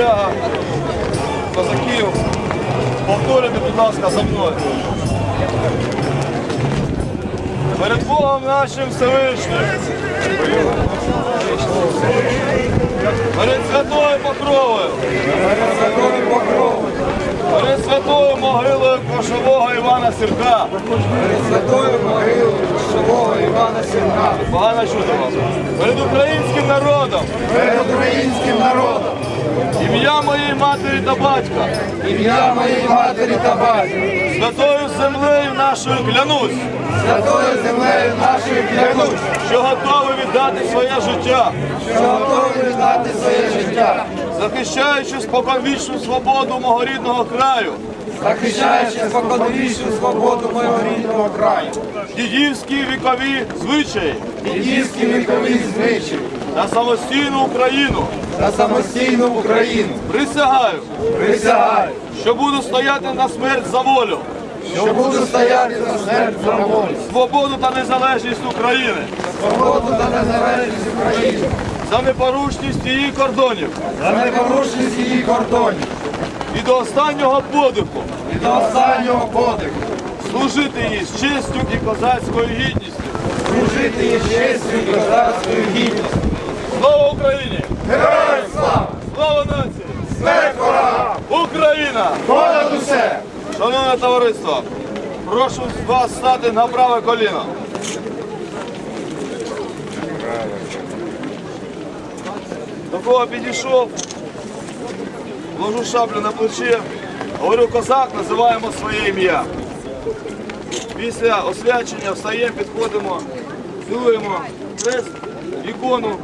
присяга козаків. Повторюйте, будь ласка, за мною. Перед Богом нашим Всевишнім. Перед святою покровою. Перед святою покровою. Перед святою могилою кошового Івана Сірка. Перед Святою могилою Кошового Івана Сірка Погано чути вас. Перед українським народом. перед українським народом, Ім'я моєї матері та батька. ім'я моєї матері та батька, Святою землею нашою клянусь, святою землею нашою клянусь, що готовий віддати своє життя, що готовий віддати своє життя, захищаючи споконвічну свободу мого рідного краю, захищаючи споконвічну свободу моєго рідного краю, дідівські вікові звичаї. Дідівські вікові звичаї та самостійну Україну. та самостійну Україну. Присягаю, Присягаю, що буду стояти на смерть за волю, що буду стояти за смерть за волю, свободу та незалежність України, свободу та незалежність України, за непорушність її кордонів. За непорушність її кордонів. І до останнього подиху. І до останнього подиху. служити їй з честю і козацькою гідністю. Служити їй честю і козацькою гідністю. Слава Україні! Героям слава! Слава нації! Смерть ворогам! Україна! Понад усе! Шановне товариство, прошу вас стати на праве коліно. До кого підійшов, ложу шаблю на плече, говорю козак, називаємо своє ім'я. Після освячення встаємо, підходимо, цілуємо хрест, ікону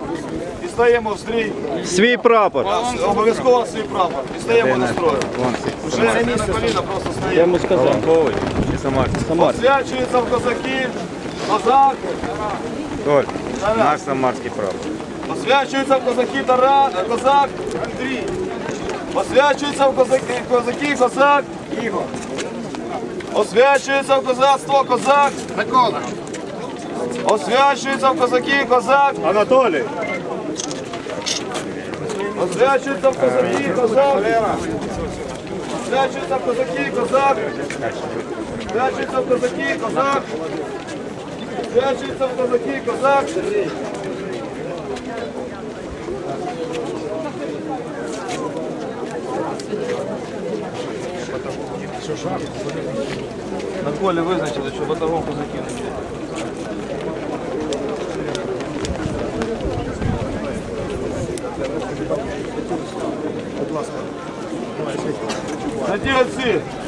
і стаємо в стрій. Свій прапор. Обов'язково свій прапор. І стаємо на строю. Вже не на коліна, просто Я стаємо. йому сказав. Самар. Освячується в козаки, козак, Толь, наш самарський прапор. Освячується в козаки Тара, козак Андрій. Освячується в козаки, козаки козак Ігор. Освячується в козацтво козак Микола. Освячується в козаки козак Анатолій. Освячується в козаки козак. Освячується в козаки козак. Освячується в козаки козак. Освячується в козаки козак. На колі визначили, що батагон закинути.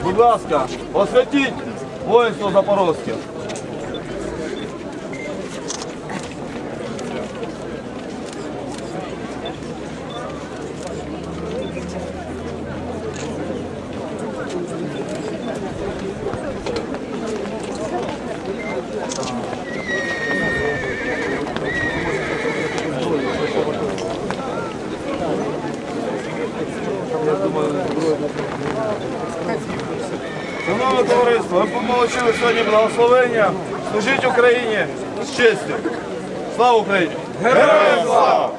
будь ласка, освятіть воїнство Запорозьке. Шановне товариство, ви помолочили сьогодні благословення. Служіть Україні з честю. Слава Україні! Героям слава!